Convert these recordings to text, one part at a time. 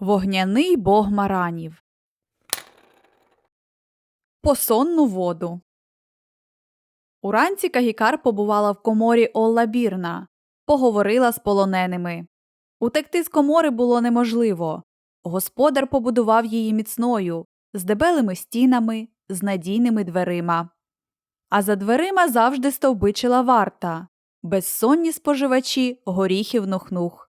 Вогняний бог маранів. Посонну воду. Уранці Кагікар побувала в коморі Олла Бірна, поговорила з полоненими. Утекти з комори було неможливо. Господар побудував її міцною, з дебелими стінами, з надійними дверима. А за дверима завжди стовбичила варта, безсонні споживачі горіхів нухнух.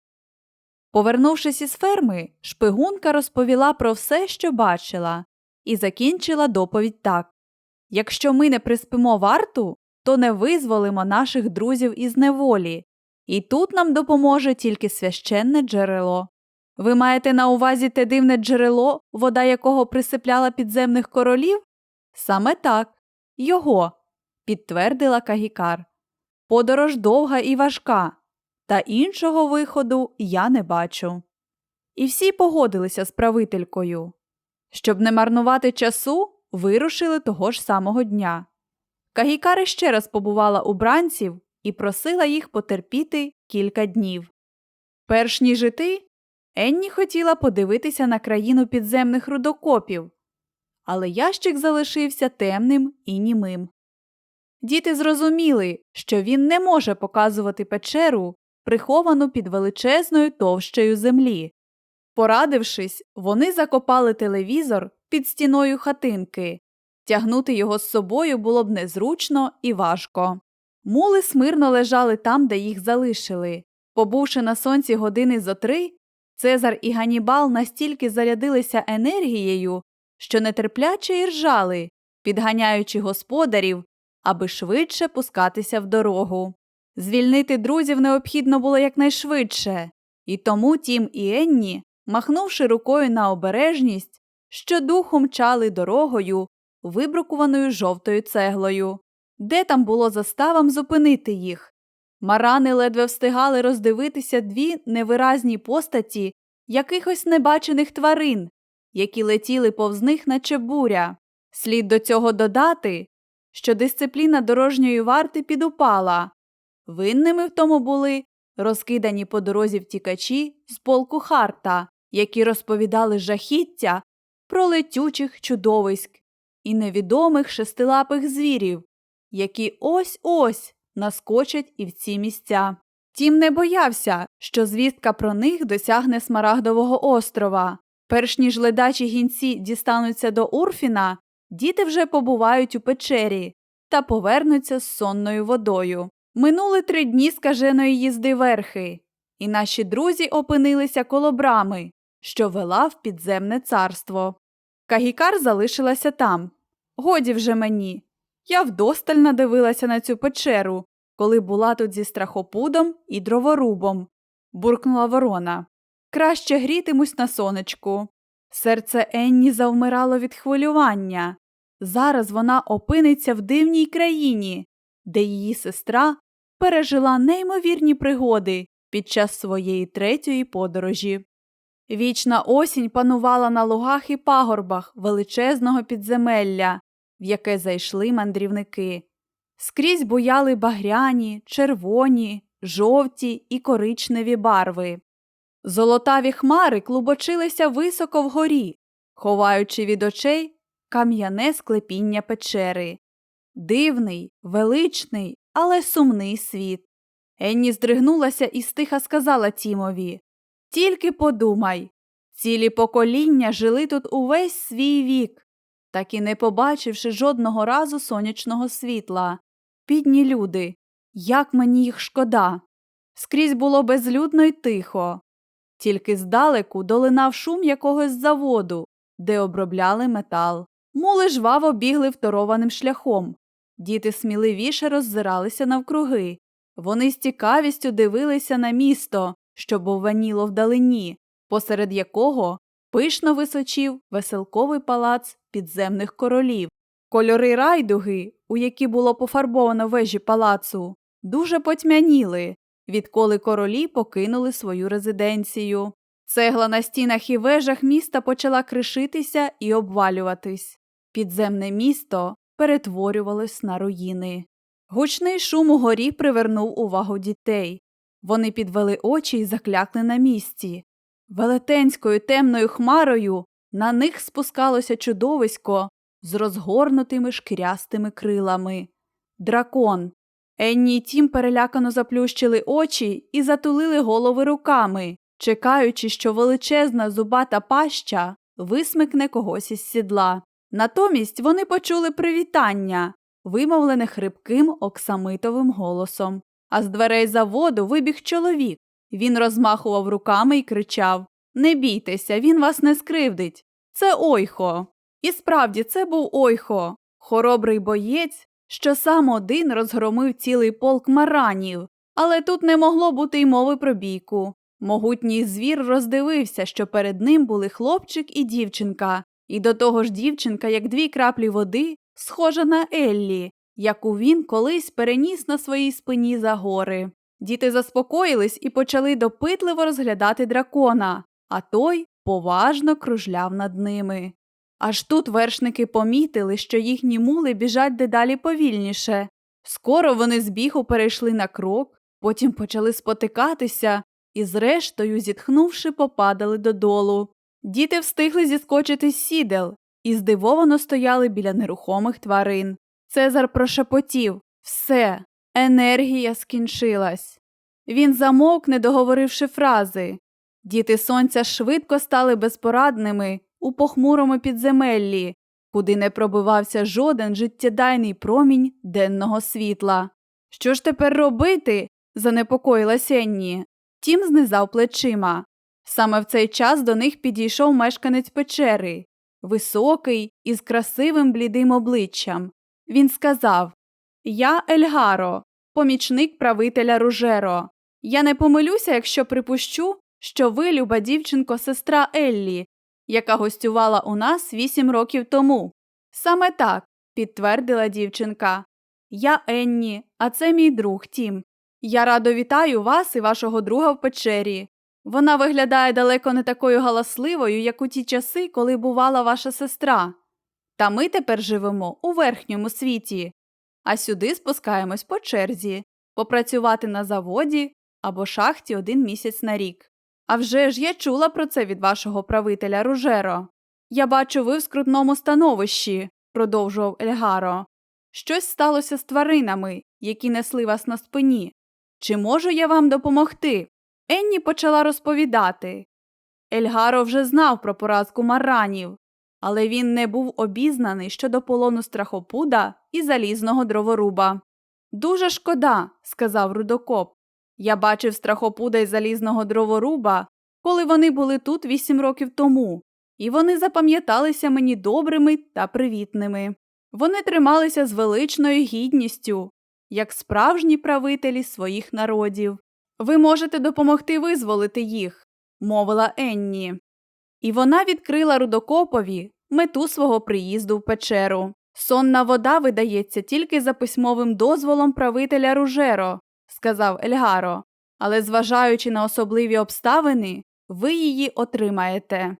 Повернувшись із ферми, шпигунка розповіла про все, що бачила, і закінчила доповідь так Якщо ми не приспимо варту, то не визволимо наших друзів із неволі, і тут нам допоможе тільки священне джерело. Ви маєте на увазі те дивне джерело, вода якого присипляла підземних королів? Саме так, його, підтвердила Кагікар. Подорож довга і важка, та іншого виходу я не бачу. І всі погодилися з правителькою. Щоб не марнувати часу, вирушили того ж самого дня. Кагікари ще раз побувала у бранців і просила їх потерпіти кілька днів. Перш ніж іти, Енні хотіла подивитися на країну підземних рудокопів, але ящик залишився темним і німим. Діти зрозуміли, що він не може показувати печеру, приховану під величезною товщею землі. Порадившись, вони закопали телевізор під стіною хатинки. Тягнути його з собою було б незручно і важко. Мули смирно лежали там, де їх залишили. Побувши на сонці години зо три, Цезар і Ганібал настільки зарядилися енергією, що нетерпляче іржали, підганяючи господарів, аби швидше пускатися в дорогу. Звільнити друзів необхідно було якнайшвидше, і тому Тім і Енні, махнувши рукою на обережність, щодуху мчали дорогою, вибрукуваною жовтою цеглою. Де там було заставам зупинити їх? Марани ледве встигали роздивитися дві невиразні постаті якихось небачених тварин, які летіли повз них, наче буря. Слід до цього додати, що дисципліна дорожньої варти підупала. Винними в тому були розкидані по дорозі втікачі з полку Харта, які розповідали жахіття про летючих чудовиськ і невідомих шестилапих звірів, які ось ось наскочать і в ці місця. Тім не боявся, що звістка про них досягне Смарагдового острова. Перш ніж ледачі гінці дістануться до Урфіна, діти вже побувають у печері та повернуться з сонною водою. Минули три дні скаженої їзди верхи, і наші друзі опинилися коло брами, що вела в підземне царство. Кагікар залишилася там. Годі вже мені. Я вдосталь надивилася на цю печеру, коли була тут зі страхопудом і дроворубом, буркнула ворона. Краще грітимусь на сонечку. Серце Енні завмирало від хвилювання. Зараз вона опиниться в дивній країні, де її сестра пережила неймовірні пригоди під час своєї третьої подорожі. Вічна осінь панувала на лугах і пагорбах величезного підземелля, в яке зайшли мандрівники. Скрізь буяли багряні, червоні, жовті і коричневі барви. Золотаві хмари клубочилися високо вгорі, ховаючи від очей кам'яне склепіння печери. Дивний, величний, але сумний світ. Енні здригнулася і стиха сказала Тімові Тільки подумай цілі покоління жили тут увесь свій вік, так і не побачивши жодного разу сонячного світла. Бідні люди, як мені їх шкода. Скрізь було безлюдно й тихо. Тільки здалеку долинав шум якогось заводу, де обробляли метал. Мули жваво бігли второваним шляхом. Діти сміливіше роззиралися навкруги. Вони з цікавістю дивилися на місто, що бовваніло вдалині, посеред якого пишно височів веселковий палац підземних королів. Кольори райдуги, у які було пофарбовано вежі палацу, дуже потьмяніли, відколи королі покинули свою резиденцію. Цегла на стінах і вежах міста почала кришитися і обвалюватись. Підземне місто перетворювалось на руїни. Гучний шум у горі привернув увагу дітей. Вони підвели очі і заклякли на місці. Велетенською темною хмарою на них спускалося чудовисько з розгорнутими шкірястими крилами. Дракон. Енні й Тім перелякано заплющили очі і затулили голови руками, чекаючи, що величезна зубата паща висмикне когось із сідла. Натомість вони почули привітання, вимовлене хрипким оксамитовим голосом. А з дверей заводу вибіг чоловік. Він розмахував руками і кричав Не бійтеся, він вас не скривдить. Це Ойхо. І справді це був Ойхо, хоробрий боєць, що сам один розгромив цілий полк маранів. Але тут не могло бути й мови про бійку. Могутній звір роздивився, що перед ним були хлопчик і дівчинка, і до того ж дівчинка, як дві краплі води, схожа на Еллі, яку він колись переніс на своїй спині за гори. Діти заспокоїлись і почали допитливо розглядати дракона, а той поважно кружляв над ними. Аж тут вершники помітили, що їхні мули біжать дедалі повільніше. Скоро вони з бігу перейшли на крок, потім почали спотикатися і, зрештою, зітхнувши, попадали додолу. Діти встигли зіскочити з сідел і здивовано стояли біля нерухомих тварин. Цезар прошепотів все, енергія скінчилась. Він замовк, не договоривши фрази. Діти сонця швидко стали безпорадними у похмурому підземеллі, куди не пробивався жоден життєдайний промінь денного світла. Що ж тепер робити? занепокоїлась Енні. Тім знизав плечима. Саме в цей час до них підійшов мешканець печери, високий із красивим блідим обличчям. Він сказав Я Ельгаро, помічник правителя Ружеро. Я не помилюся, якщо припущу, що ви, люба дівчинко, сестра Еллі, яка гостювала у нас вісім років тому. Саме так, підтвердила дівчинка. Я Енні, а це мій друг Тім. Я радо вітаю вас і вашого друга в печері. Вона виглядає далеко не такою галасливою, як у ті часи, коли бувала ваша сестра. Та ми тепер живемо у верхньому світі, а сюди спускаємось по черзі, попрацювати на заводі або шахті один місяць на рік. А вже ж я чула про це від вашого правителя Ружеро. Я бачу, ви в скрутному становищі, продовжував Ельгаро. Щось сталося з тваринами, які несли вас на спині. Чи можу я вам допомогти? Енні почала розповідати. Ельгаро вже знав про поразку маранів, але він не був обізнаний щодо полону страхопуда і залізного дроворуба. Дуже шкода, сказав рудокоп. Я бачив страхопуда і залізного дроворуба, коли вони були тут вісім років тому, і вони запам'яталися мені добрими та привітними. Вони трималися з величною гідністю, як справжні правителі своїх народів. Ви можете допомогти визволити їх, мовила Енні. І вона відкрила рудокопові мету свого приїзду в печеру. Сонна вода видається тільки за письмовим дозволом правителя Ружеро, сказав Ельгаро, але зважаючи на особливі обставини, ви її отримаєте.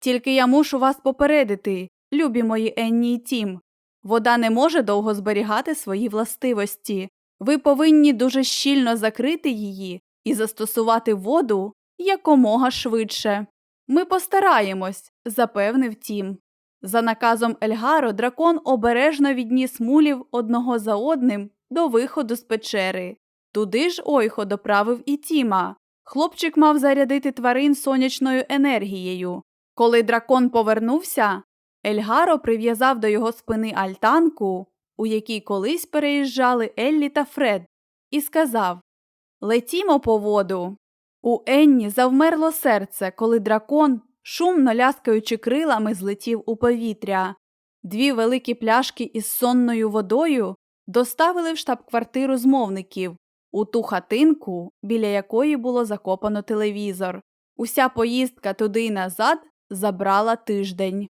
Тільки я мушу вас попередити, любі мої Енні і Тім. Вода не може довго зберігати свої властивості. Ви повинні дуже щільно закрити її і застосувати воду якомога швидше. Ми постараємось, запевнив Тім. За наказом Ельгаро дракон обережно відніс мулів одного за одним до виходу з печери. Туди ж Ойхо доправив і Тіма. Хлопчик мав зарядити тварин сонячною енергією. Коли дракон повернувся, Ельгаро прив'язав до його спини альтанку, у якій колись переїжджали Еллі та Фред, і сказав Летімо по воду. У Енні завмерло серце, коли дракон, шумно ляскаючи крилами, злетів у повітря. Дві великі пляшки із сонною водою доставили в штаб-квартиру змовників у ту хатинку, біля якої було закопано телевізор. Уся поїздка туди й назад забрала тиждень.